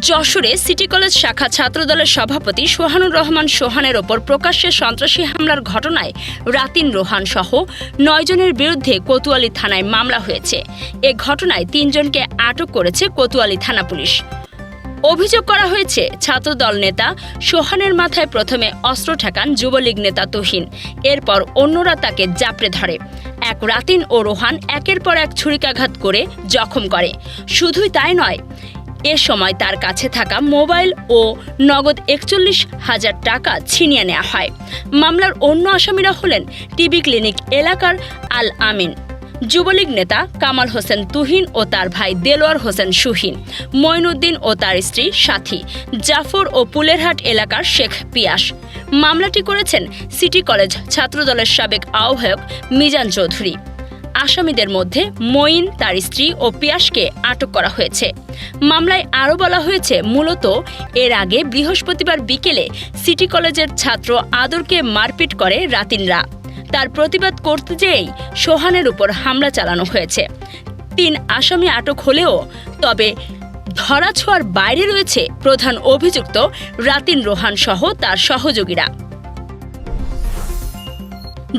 যশোরে city college শাখা ছাত্রদলের সভাপতি সোহানুর রহমান সোহানের ওপর প্রকাশ্যে সন্ত্রাসী হামলার ঘটনায় রাতিন রোহান সহ নয়জনের বিরুদ্ধে কোতোয়ালি থানায় মামলা হয়েছে। এ ঘটনায় তিনজনকে আটক করেছে কোতোয়ালি থানা পুলিশ। অভিযোগ করা হয়েছে, ছাত্রদল নেতা সোহানের মাথায় প্রথমে অস্ত্র ঠেকান যুবলীগ নেতা তুহিন, এরপর অন্যরা তাকে জাপড়ে ধরে। এক রাতিন ও রোহান একের পর এক ছুরিকাঘাত করে জখম করে। শুধুই তাই নয় এ সময় তার কাছে থাকা মোবাইল ও নগদ একচল্লিশ হাজার টাকা ছিনিয়ে নেওয়া হয়। মামলার অন্য আসামিরা হলেন টিবি ক্লিনিক এলাকার আল আমিন, যুবলীগ নেতা কামাল হোসেন তুহিন ও তার ভাই দেলোয়ার হোসেন সুহিন, মঈনুদ্দিন ও তার স্ত্রী সাথী, জাফর ও পুলেরহাট এলাকার শেখ পিয়াস। মামলাটি করেছেন সিটি কলেজ ছাত্রদলের সাবেক আহ্বায়ক মিজান চৌধুরী। আসামিদের মধ্যে মঈন, তার স্ত্রী ও পিয়াসকে আটক করা হয়েছে। মামলায় আরও বলা হয়েছে, মূলত এর আগে বৃহস্পতিবার বিকেলে সিটি কলেজের ছাত্র আদরকে মারপিট করে রাতিনরা। তার প্রতিবাদ করতে যেয়েই সোহানের উপর হামলা চালানো হয়েছে। তিন আসামি আটক হলেও, তবে ধরাছোঁয়ার বাইরে রয়েছে প্রধান অভিযুক্ত রাতিন রোহান সহ তার সহযোগীরা।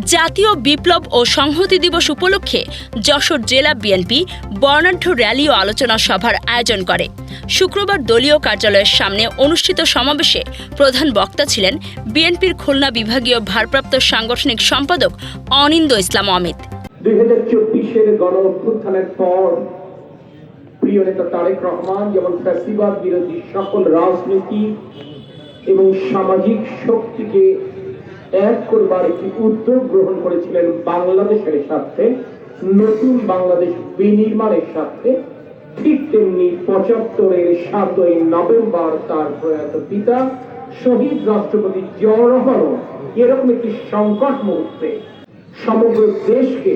জাতীয় বিপ্লব ও সংহতি দিবস উপলক্ষে যশোর জেলা বিএনপি বর্ণাঢ্য র্যালি ও আলোচনা সভার আয়োজন করে। শুক্রবার দলীয় কার্যালয়ের সামনে অনুষ্ঠিত সমাবেশে প্রধান বক্তা ছিলেন বিএনপির খুলনা বিভাগীয় ভারপ্রাপ্ত সাংগঠনিক সম্পাদক অনিন্দ ইসলাম অমিত দুই হাজার চব্বিশের গণ পর প্রিয় নেতা তারেক রহমান যেমন ফ্যাসিবাদ বিরোধী সকল রাজনীতি এবং সামাজিক শক্তিকে এক করবার একটি উদ্যোগ গ্রহণ করেছিলেন বাংলাদেশের স্বার্থে, নতুন বাংলাদেশ বিনির্মাণের স্বার্থে। ঠিক তেমনি পঁচাত্তরের সাতই নভেম্বর তার প্রয়াত পিতা শহীদ রাষ্ট্রপতি জিয়াউর এরকম একটি সংকট মুহূর্তে সমগ্র দেশকে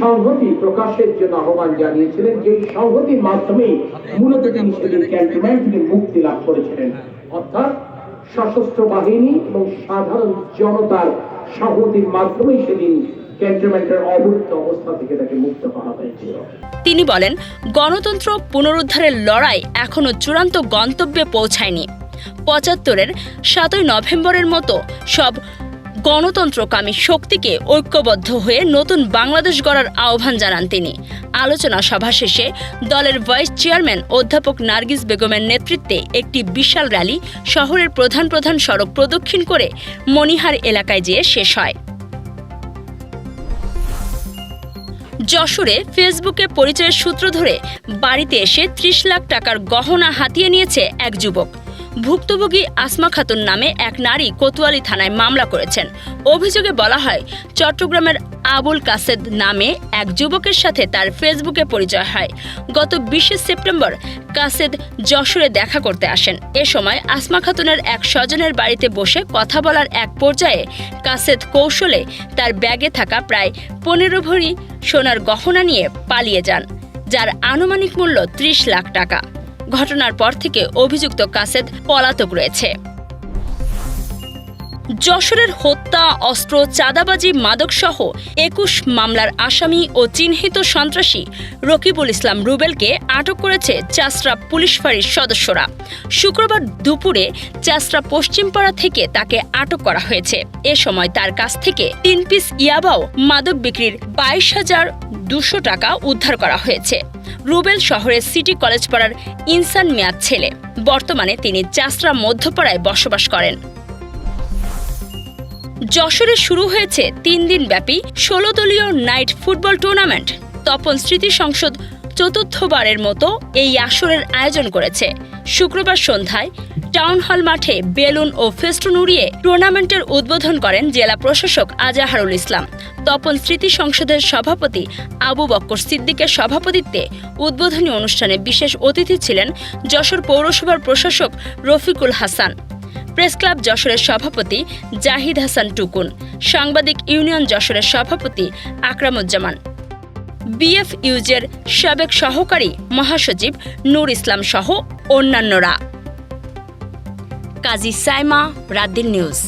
সংহতি প্রকাশের জন্য আহ্বান জানিয়েছিলেন, যে সংহতির মাধ্যমেই মূলত তিনি সেদিন ক্যান্টনমেন্ট থেকে মুক্তি লাভ করেছিলেন। অর্থাৎ সশস্ত্র বাহিনী এবং সাধারণ জনতার সাহতির মাধ্যমেই সেদিন তিনি বলেন, গণতন্ত্র পুনরুদ্ধারের লড়াই এখনও চূড়ান্ত গন্তব্যে পৌঁছায়নি। পঁচাত্তরের সাতই নভেম্বরের মতো সব গণতন্ত্রকামী শক্তিকে ঐক্যবদ্ধ হয়ে নতুন বাংলাদেশ গড়ার আহ্বান জানান তিনি। আলোচনা সভা শেষে দলের ভাইস চেয়ারম্যান অধ্যাপক নার্গিস বেগমের নেতৃত্বে একটি বিশাল র্যালি শহরের প্রধান প্রধান সড়ক প্রদক্ষিণ করে মনিহার এলাকায় যেয়ে শেষ হয়। যশোরে ফেসবুকে পরিচয়ের সূত্র ধরে বাড়িতে এসে ত্রিশ লাখ টাকার গহনা হাতিয়ে নিয়েছে এক যুবক। ভুক্তভোগী আসমা খাতুন নামে এক নারী কোতোয়ালি থানায় মামলা করেছেন। অভিযোগে বলা হয়, চট্টগ্রামের আবুল কাসেদ নামে এক যুবকের সাথে তার ফেসবুকে পরিচয় হয়। গত বিশে সেপ্টেম্বর কাসেদ যশোরে দেখা করতে আসেন। এ সময় আসমা খাতুনের এক স্বজনের বাড়িতে বসে কথা বলার এক পর্যায়ে কাসেদ কৌশলে তার ব্যাগে থাকা প্রায় পনেরো ভরি সোনার গহনা নিয়ে পালিয়ে যান, যার আনুমানিক মূল্য ত্রিশ লাখ টাকা। ঘটনার পর থেকে অভিযুক্ত কাসেদ পলাতক রয়েছে। যশোরের হত্যা, অস্ত্র, চাঁদাবাজি মাদকসহ একুশ মামলার আসামি ও চিহ্নিত সন্ত্রাসী রকিবুল ইসলাম রুবেলকে আটক করেছে চাসরা পুলিশ ফাঁড়ির সদস্যরা। শুক্রবার দুপুরে চাসরা পশ্চিমপাড়া থেকে তাকে আটক করা হয়েছে। এ সময় তার কাছ থেকে তিন পিস ইয়াবাও মাদক বিক্রির বাইশ হাজার দুশো টাকা উদ্ধার করা হয়েছে। রুবেল শহরের সিটি কলেজ পাড়ার ইনসান মেয়াদ ছেলে। বর্তমানে তিনি চাসরা মধ্যপাড়ায় বসবাস করেন। যশোরে শুরু হয়েছে তিন দিন ব্যাপী ষোলো দলীয় নাইট ফুটবল টুর্নামেন্ট। তপন স্মৃতি সংসদ চতুর্থবারের মতো এই আসরের আয়োজন করেছে। শুক্রবার সন্ধ্যায় টাউন হল মাঠে বেলুন ও ফেস্টুন উড়িয়ে টুর্নামেন্টের উদ্বোধন করেন জেলা প্রশাসক আজাহারুল ইসলাম। তপন স্মৃতি সংসদের সভাপতি আবু বক্কর সিদ্দিকের সভাপতিত্বে উদ্বোধনী অনুষ্ঠানে বিশেষ অতিথি ছিলেন যশোর পৌরসভার প্রশাসক রফিকুল হাসান। প্রেস ক্লাব যশোরের সভাপতি জাহিদ হাসান টুকুন, সাংবাদিক ইউনিয়ন যশোরের সভাপতি আকরামুজ্জামান। বিএফ ইউজের সাবেক সহকারী মহাসচিব নূর ইসলাম সহ অন্যান্যরা। কাজী সাইমা রাদ্দিন নিউজ।